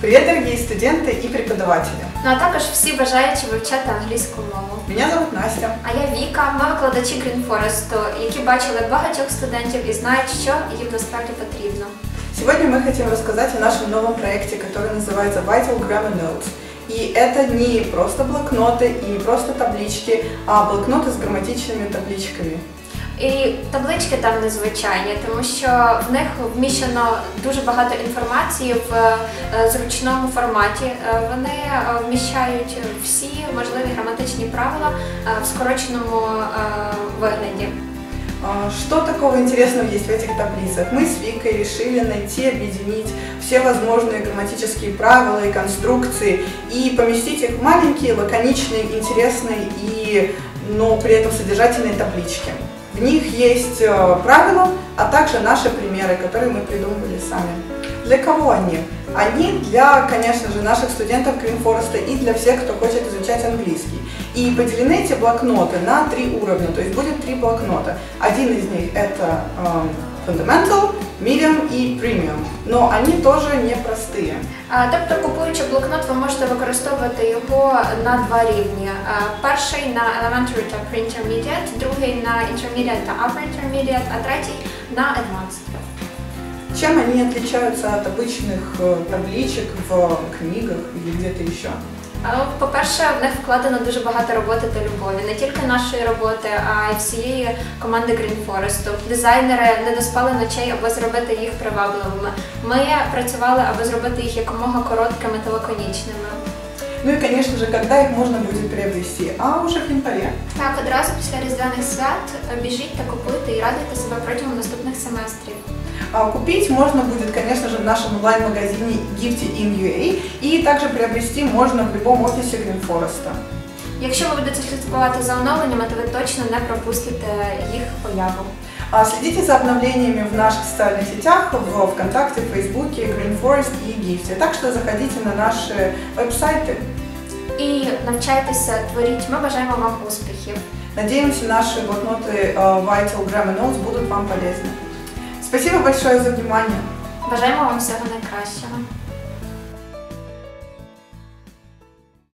Привет, дорогие студенты и преподаватели. Ну а також всі бажаючі вивчати англійську мову. Меня зовут Настя. А я Віка, ми викладачі Green Forest, які бачили багатьох студентів і знають, що їм насправді потрібно. Сегодня мы хотим рассказать о нашем новом проекте, который называется Vital Grammar Notes. И это не просто блокноты и не просто таблички, а блокноты с грамматичными табличками. І таблички там незвичайні, тому що в них вміщено дуже багато інформації в е, зручному форматі. Е, Вони е, вміщають всі можливі граматичні правила е, в скороченому е, вигляді. А, Что такого интересного есть в этих таблицах? Мы с Викой решили найти, объединить все возможные грамматические правила и конструкции и поместить их в маленькие, лаконичные, интересные и, но при этом содержательные таблички. В них есть э, правила, а также наши примеры, которые мы придумывали сами. Для кого они? Они для, конечно же, наших студентов Forest и для всех, кто хочет изучать английский. И поделены эти блокноты на три уровня, то есть будет три блокнота. Один из них это эм, Fundamental, Medium и Premium, но они тоже непростые. А, Тобто, купуючи блокнот, ви можете використовувати його на два рівні. А, Перший на Elementary та Pre-Intermediate, другий на Intermediate та Upper Intermediate, а третій на Advanced. Чем они отличаются от обычных э, табличек в книгах или где-то еще? А, По-перше, в них вкладено дуже багато роботи та любові, не тільки нашої роботи, а й всієї команди Green Forest. Дизайнери не доспали ночей, аби зробити їх привабливими. Ми працювали, аби зробити їх якомога короткими та лаконічними. Ну и, конечно же, когда их можно будет приобрести? А уже в январе. Так, одразу після різдвяних свят біжіть та купуйте і радуйте себе протягом наступних семестрів. А Купить можно будет, конечно же, в нашем онлайн-магазине Gifty in UA и также приобрести можно в любом офисе Green Forest. Якщо ви будете слідкувати за оновленнями, то ви точно не пропустите їх появу. А Следите за обновлениями в наших социальных сетях, в ВКонтакте, Фейсбуке, Green Forest и Gifty. Так что заходите на наши веб-сайты. І навчайтеся, творіть. Ми бажаємо вам успіхів. Надеемся, наши блокноты э, Vital Grammar Notes будут вам полезны. Спасибо большое за внимание. Бажаємо вам всього найкращого.